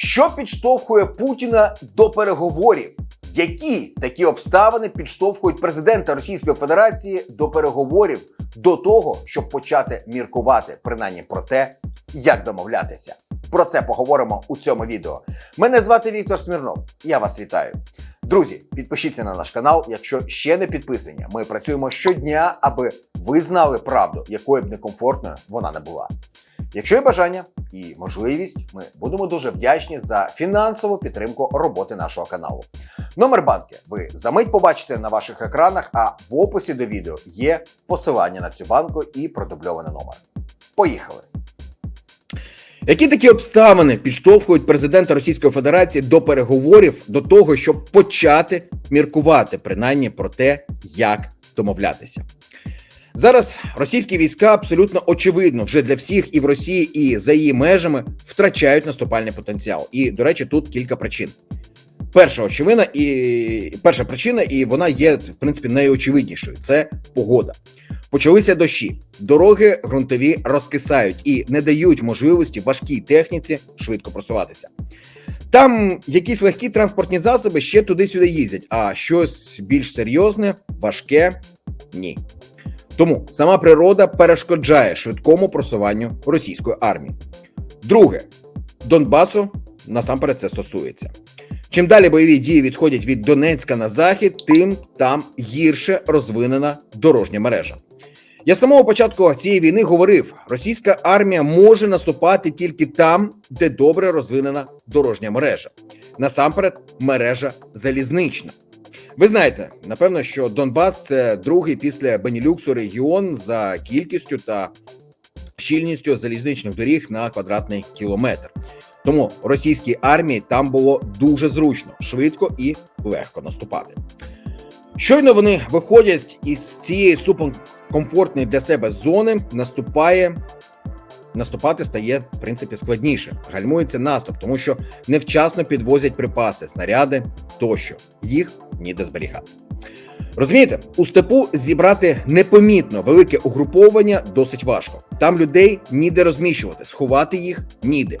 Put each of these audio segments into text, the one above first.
Що підштовхує Путіна до переговорів? Які такі обставини підштовхують президента Російської Федерації до переговорів до того, щоб почати міркувати принаймні про те, як домовлятися? Про це поговоримо у цьому відео. Мене звати Віктор Смірнов. Я вас вітаю. Друзі, підпишіться на наш канал, якщо ще не підписані. Ми працюємо щодня, аби ви знали правду, якою б некомфортною вона не була. Якщо є бажання і можливість, ми будемо дуже вдячні за фінансову підтримку роботи нашого каналу. Номер банки ви за мить побачите на ваших екранах, а в описі до відео є посилання на цю банку і продубльований номер. Поїхали! Які такі обставини підштовхують президента Російської Федерації до переговорів до того, щоб почати міркувати принаймні про те, як домовлятися? Зараз російські війська абсолютно очевидно вже для всіх і в Росії, і за її межами втрачають наступальний потенціал. І до речі, тут кілька причин. Перша очевидна і перша причина, і вона є в принципі найочевиднішою це погода. Почалися дощі, дороги ґрунтові розкисають і не дають можливості важкій техніці швидко просуватися. Там якісь легкі транспортні засоби ще туди-сюди їздять, а щось більш серйозне, важке ні. Тому сама природа перешкоджає швидкому просуванню російської армії. Друге, Донбасу насамперед це стосується. Чим далі бойові дії відходять від Донецька на захід, тим там гірше розвинена дорожня мережа. Я самого початку цієї війни говорив: російська армія може наступати тільки там, де добре розвинена дорожня мережа. Насамперед, мережа залізнична. Ви знаєте, напевно, що Донбас це другий після Бенілюксу регіон за кількістю та щільністю залізничних доріг на квадратний кілометр. Тому російській армії там було дуже зручно, швидко і легко наступати. Щойно вони виходять із цієї суперкомфортної для себе зони, наступає. Наступати стає в принципі складніше. Гальмується наступ, тому що невчасно підвозять припаси, снаряди тощо їх ніде зберігати. Розумієте, у степу зібрати непомітно велике угруповання досить важко. Там людей ніде розміщувати, сховати їх ніде.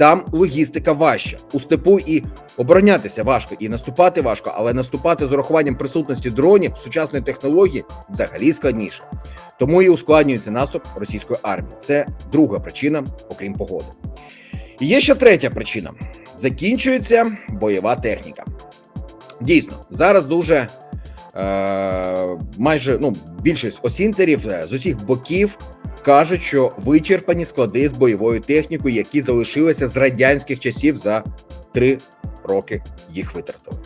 Там логістика важча. У степу і оборонятися важко, і наступати важко, але наступати з урахуванням присутності дронів сучасної технології взагалі складніше. Тому і ускладнюється наступ російської армії. Це друга причина, окрім погоди. І є ще третя причина: закінчується бойова техніка. Дійсно, зараз дуже е, майже ну більшість осінтерів е, з усіх боків кажуть, що вичерпані склади з бойовою технікою, які залишилися з радянських часів за три роки їх витратили.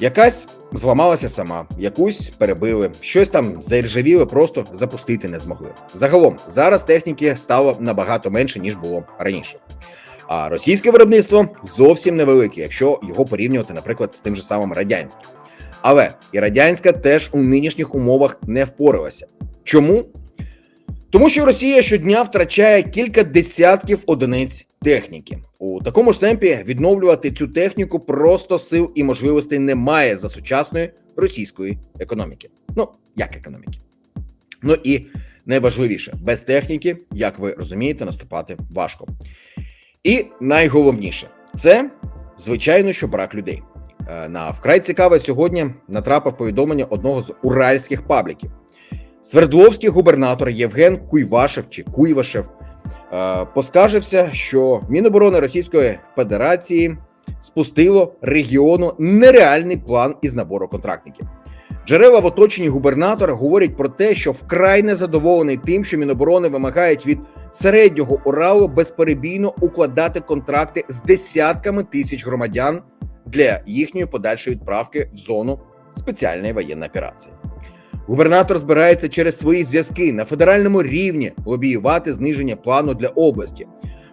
Якась зламалася сама, якусь перебили, щось там заіржавіло, просто запустити не змогли. Загалом зараз техніки стало набагато менше ніж було раніше. А російське виробництво зовсім невелике, якщо його порівнювати, наприклад, з тим же самим радянським. Але і радянська теж у нинішніх умовах не впоралася. Чому? Тому що Росія щодня втрачає кілька десятків одиниць техніки. У такому ж темпі відновлювати цю техніку просто сил і можливостей немає за сучасної російської економіки. Ну як економіки? Ну і найважливіше, без техніки, як ви розумієте, наступати важко. І найголовніше це звичайно, що брак людей. Е, На вкрай цікаве сьогодні натрапив повідомлення одного з уральських пабліків. Свердловський губернатор Євген Куйвашев чи Куйвашев е, поскаржився, що Міноборони Російської Федерації спустило регіону нереальний план із набору контрактників. Джерела в оточенні губернатора говорять про те, що вкрай незадоволений тим, що Міноборони вимагають від середнього Уралу безперебійно укладати контракти з десятками тисяч громадян для їхньої подальшої відправки в зону спеціальної воєнної операції. Губернатор збирається через свої зв'язки на федеральному рівні лобіювати зниження плану для області.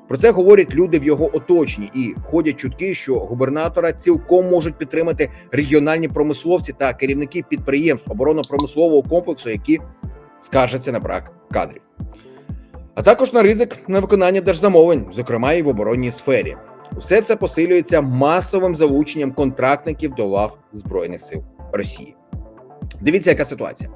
Про це говорять люди в його оточенні, і ходять чутки, що губернатора цілком можуть підтримати регіональні промисловці та керівники підприємств оборонно-промислового комплексу, які скаржаться на брак кадрів, а також на ризик на виконання держзамовлень, зокрема і в оборонній сфері. Усе це посилюється масовим залученням контрактників до лав збройних сил Росії. Дивіться, яка ситуація.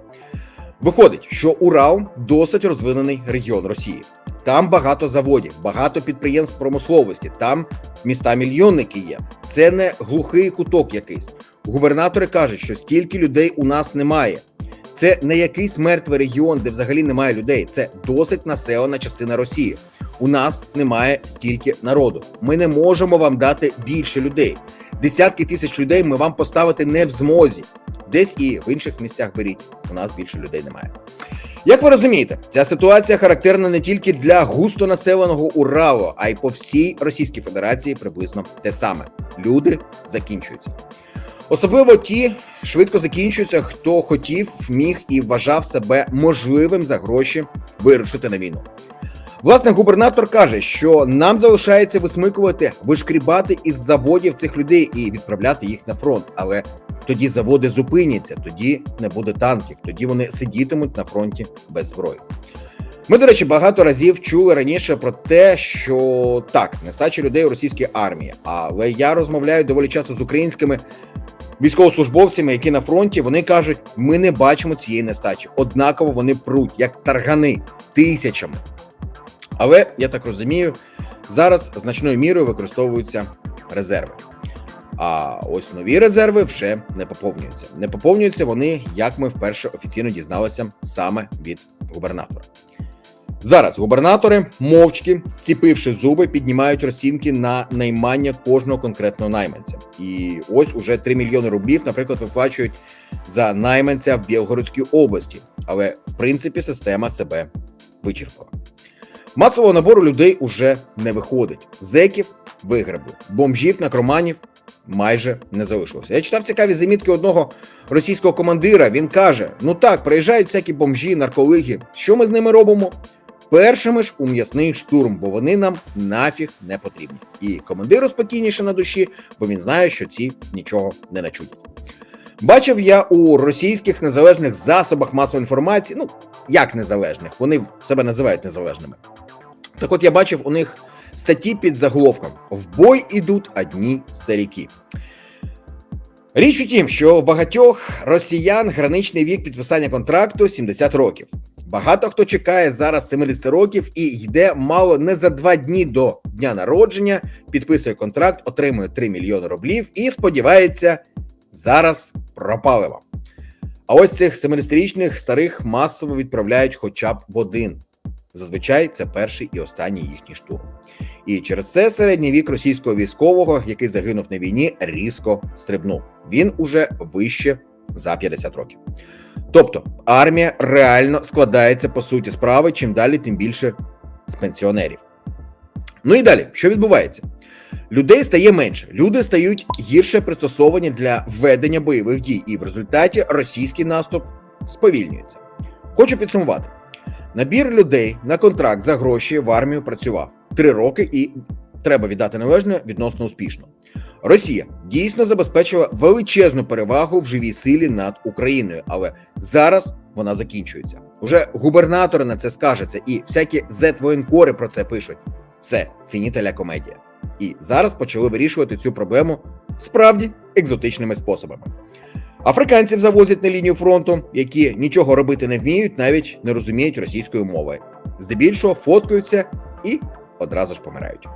Виходить, що Урал досить розвинений регіон Росії. Там багато заводів, багато підприємств промисловості, там міста мільйонники є. Це не глухий куток якийсь. Губернатори кажуть, що стільки людей у нас немає. Це не якийсь мертвий регіон, де взагалі немає людей. Це досить населена частина Росії. У нас немає стільки народу. Ми не можемо вам дати більше людей. Десятки тисяч людей ми вам поставити не в змозі. Десь і в інших місцях беріть. У нас більше людей немає. Як ви розумієте, ця ситуація характерна не тільки для густонаселеного Уралу, а й по всій Російській Федерації приблизно те саме. Люди закінчуються. Особливо ті швидко закінчуються, хто хотів, міг і вважав себе можливим за гроші вирушити на війну. Власне, губернатор каже, що нам залишається висмикувати, вишкрібати із заводів цих людей і відправляти їх на фронт. Але тоді заводи зупиняться, тоді не буде танків, тоді вони сидітимуть на фронті без зброї. Ми, до речі, багато разів чули раніше про те, що так, нестача людей у російській армії, але я розмовляю доволі часто з українськими військовослужбовцями, які на фронті, вони кажуть, ми не бачимо цієї нестачі. Однаково вони пруть, як таргани, тисячами. Але я так розумію, зараз значною мірою використовуються резерви. А ось нові резерви вже не поповнюються. Не поповнюються вони, як ми вперше офіційно дізналися саме від губернатора. Зараз губернатори, мовчки, зціпивши зуби, піднімають розцінки на наймання кожного конкретного найманця. І ось уже 3 мільйони рублів, наприклад, виплачують за найманця в Білгородській області. Але в принципі система себе вичерпала. Масового набору людей уже не виходить. Зеків вигребли, бомжів, накроманів майже не залишилося. Я читав цікаві замітки одного російського командира. Він каже: ну так, приїжджають всякі бомжі, нарколиги. Що ми з ними робимо? Першими ж у м'ясний штурм, бо вони нам нафіг не потрібні. І командиру спокійніше на душі, бо він знає, що ці нічого не начудять. Бачив я у російських незалежних засобах масової інформації, ну як незалежних, вони себе називають незалежними. Так от я бачив у них статті під заголовком В бой ідуть одні старіки. Річ у тім, що у багатьох росіян граничний вік підписання контракту 70 років. Багато хто чекає зараз 70 років і йде мало не за два дні до дня народження, підписує контракт, отримує 3 мільйони рублів і сподівається, зараз пропали вам. А ось цих 70-річних старих масово відправляють хоча б в один. Зазвичай це перший і останній їхній штурм. І через це середній вік російського військового, який загинув на війні, різко стрибнув. Він уже вище за 50 років. Тобто армія реально складається по суті справи, чим далі, тим більше з пенсіонерів. Ну і далі, що відбувається? Людей стає менше, люди стають гірше пристосовані для ведення бойових дій, і в результаті російський наступ сповільнюється. Хочу підсумувати: набір людей на контракт за гроші в армію працював три роки, і треба віддати належне відносно успішно. Росія дійсно забезпечила величезну перевагу в живій силі над Україною, але зараз вона закінчується. Уже губернатори на це скажеться, і всякі зет-воєнкори про це пишуть. Все, фініталя комедія. І зараз почали вирішувати цю проблему справді екзотичними способами. Африканців завозять на лінію фронту, які нічого робити не вміють, навіть не розуміють російської мови. Здебільшого фоткаються і одразу ж помирають.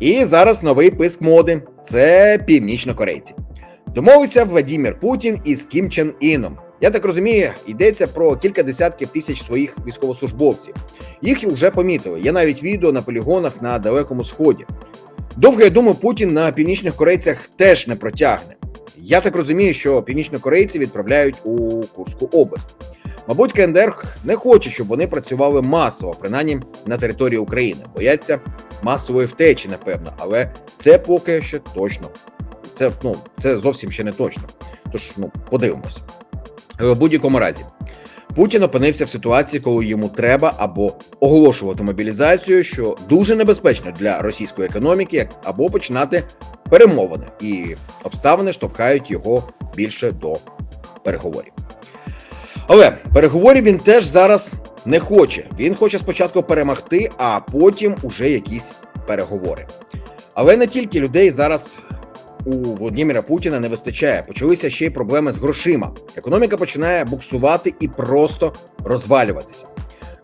І зараз новий писк моди це північнокорейці. Домовився Владімір Путін із Кім Чен Іном. Я так розумію, йдеться про кілька десятків тисяч своїх військовослужбовців. Їх вже помітили. Є навіть відео на полігонах на Далекому Сході. Довго я думаю, Путін на північних корейцях теж не протягне. Я так розумію, що північнокорейці відправляють у Курську область. Мабуть, КНДР не хоче, щоб вони працювали масово, принаймні на території України. Бояться масової втечі, напевно, але це поки що точно. Це ну це зовсім ще не точно. Тож ну подивимось. В будь-якому разі, Путін опинився в ситуації, коли йому треба або оголошувати мобілізацію, що дуже небезпечно для російської економіки, або починати перемовини, і обставини штовхають його більше до переговорів. Але переговорів він теж зараз не хоче. Він хоче спочатку перемогти, а потім уже якісь переговори. Але не тільки людей зараз у Володимира Путіна не вистачає. Почалися ще й проблеми з грошима. Економіка починає буксувати і просто розвалюватися.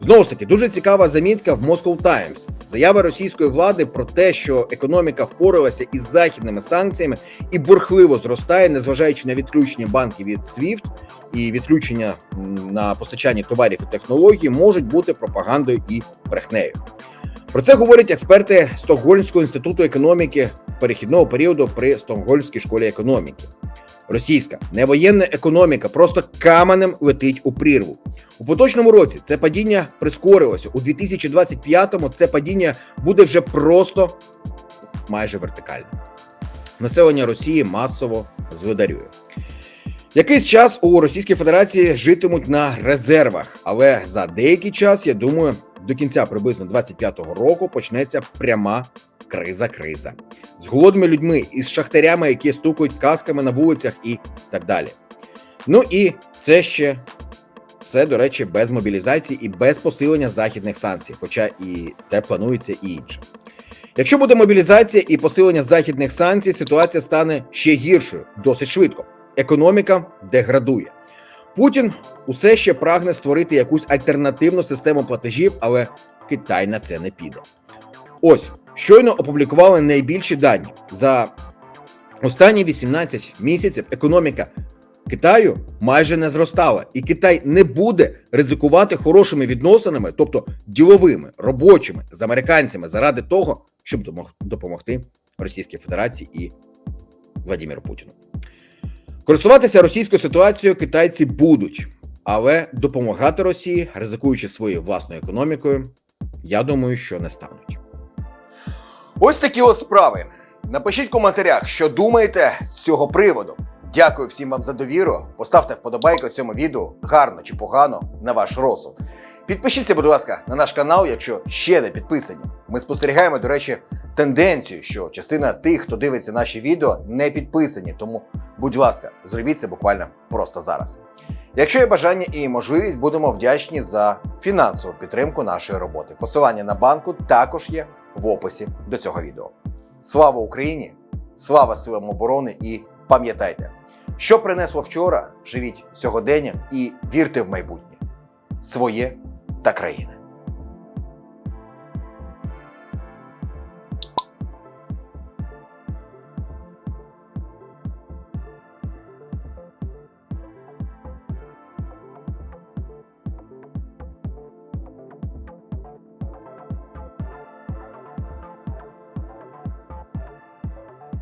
Знову ж таки, дуже цікава замітка в Moscow Times. Заява російської влади про те, що економіка впоралася із західними санкціями і бурхливо зростає, незважаючи на відключення банків від SWIFT і відключення на постачання товарів і технологій, можуть бути пропагандою і брехнею. Про це говорять експерти Стокгольмського інституту економіки перехідного періоду при Стокгольмській школі економіки. Російська невоєнна економіка просто каменем летить у прірву. У поточному році це падіння прискорилося. У 2025-му це падіння буде вже просто майже вертикальним. Населення Росії масово злидарює. Якийсь час у Російській Федерації житимуть на резервах, але за деякий час, я думаю, до кінця приблизно 25-го року почнеться пряма криза-криза з голодними людьми із шахтарями, які стукають касками на вулицях і так далі. Ну і це ще все, до речі, без мобілізації і без посилення західних санкцій, хоча і те планується і інше. Якщо буде мобілізація і посилення західних санкцій, ситуація стане ще гіршою досить швидко. Економіка деградує. Путін усе ще прагне створити якусь альтернативну систему платежів, але Китай на це не піде. Ось щойно опублікували найбільші дані за останні 18 місяців. Економіка Китаю майже не зростала, і Китай не буде ризикувати хорошими відносинами, тобто діловими, робочими з американцями, заради того, щоб допомогти Російській Федерації і Владимиру Путіну. Користуватися російською ситуацією китайці будуть, але допомагати Росії, ризикуючи своєю власною економікою, я думаю, що не стануть. Ось такі от справи. Напишіть в коментарях, що думаєте з цього приводу. Дякую всім вам за довіру. Поставте вподобайку цьому відео, гарно чи погано, на ваш розсуд. Підпишіться, будь ласка, на наш канал, якщо ще не підписані. Ми спостерігаємо, до речі, тенденцію, що частина тих, хто дивиться наші відео, не підписані. Тому, будь ласка, зробіть це буквально просто зараз. Якщо є бажання і можливість, будемо вдячні за фінансову підтримку нашої роботи. Посилання на банку також є в описі до цього відео. Слава Україні! Слава силам оборони і пам'ятайте, що принесло вчора, живіть сьогоденням і вірте в майбутнє своє та країни.